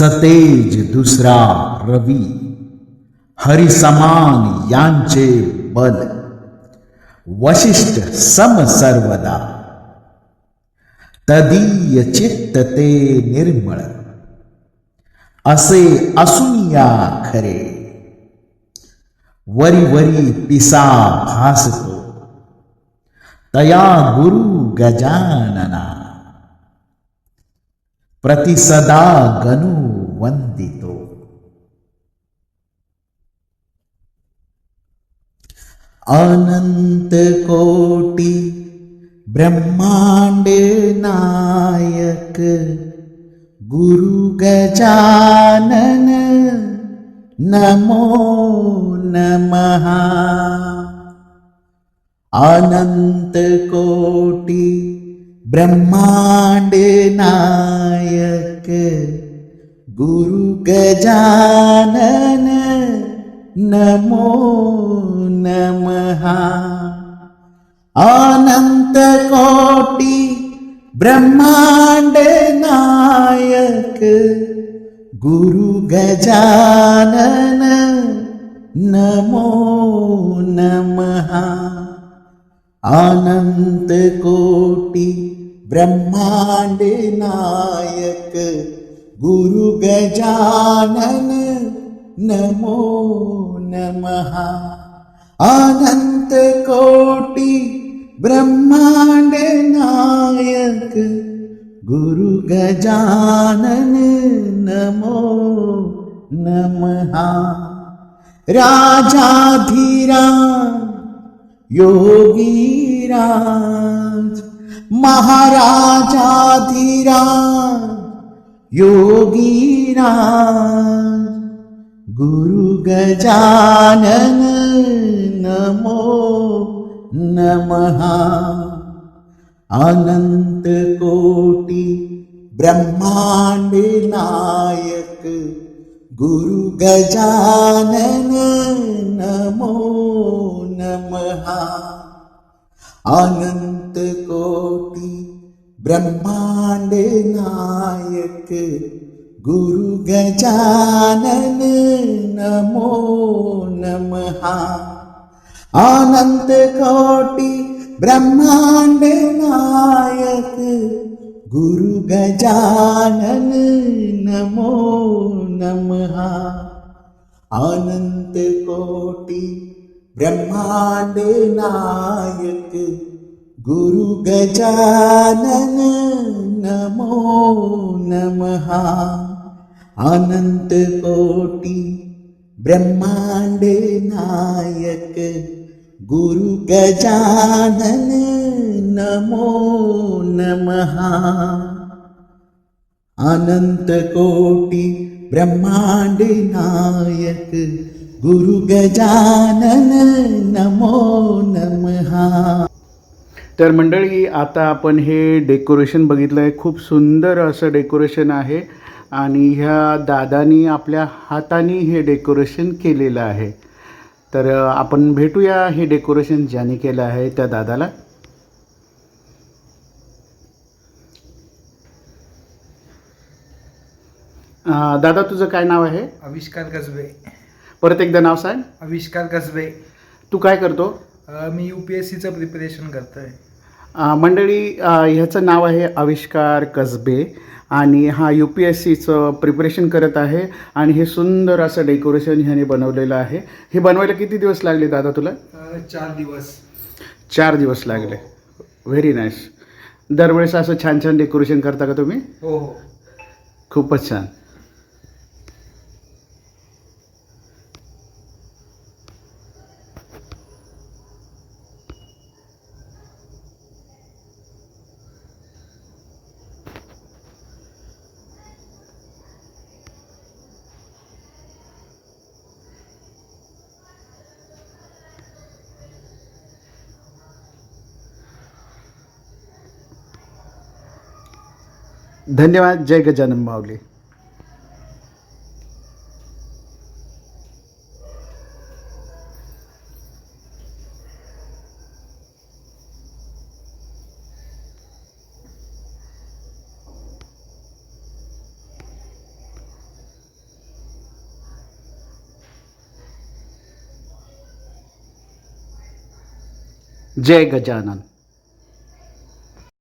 सतेज दुसरा रवी। हरिसमान यांचे बल। वशिष्ठ सम सर्वदा। तदीय चित्त ते निर्मळ। असे असून या खरे। वरी वरी पिसा भासतो। तया गुरु गजानना। प्रतिसदा गनु वंदितो अनंत कोटी ब्रह्मांड नायक गुरु गजानन नमो नमः अनंत कोटी ब्रह्मांड नायक गुरु गजानन नमो नमः अनंत कोटी ब्रह्मांड नायक गुरु गजानन नमः अनंत कोटी ब्रह्मांड नायक गुरु गजानन नमो नमः। अनंत कोटी ब्रह्मांड नायक गुरु गजानन नमो नमः। राजाधीरा योगीराज महाराजाधीराज योगीराज गुरु गजानन नमो नमः। अनंत कोटि ब्रह्मांड नायक गुरु गजानन नमो नमः। अनंत कोटि ब्रह्मांड नायक गुरु गजानन नमो नमः। अनंत कोटि ब्रह्मांड नायक गुरु गजानन नमो नमः। अनंत कोटि ब्रह्मांड नायक गुरु गजानन नमो नमः। अनंत कोटि ब्रह्मांड नायक गुरु गजानन नमो नमः अनंत कोटि ब्रह्मांड नायक गुरु गजानन नमो नमः। तर मंडळी आता आपण हे डेकोरेशन बघितलं आहे खूप सुंदर असं डेकोरेशन आहे आणि ह्या दादानी आपल्या हाताने हे डेकोरेशन केलेलं आहे. तर आपण भेटूया हे डेकोरेशन ज्याने केलं आहे त्या दादाला. अ, दादा तुझं काय नाव आहे? आविष्कार कसबे. परत एकदा नाव सांग. आविष्कार कसबे. तू काय करतो? अ, मी यू पी एस सीचं प्रिपरेशन करतो आहे अ, मंडळी अ, ह्याचं नाव आहे आविष्कार कसबे आणि हा यू पी एस सीचं प्रिपरेशन करत आहे आणि हे सुंदर असं डेकोरेशन ह्याने बनवलेलं आहे. हे बनवायला किती दिवस लागले दादा तुला? चार दिवस. चार दिवस लागले. व्हेरी नाईस दरवेळेस असं छान छान डेकोरेशन करता का तुम्ही? हो हो. खूपच छान. धन्यवाद जय गजानन माऊली। जय गजानन।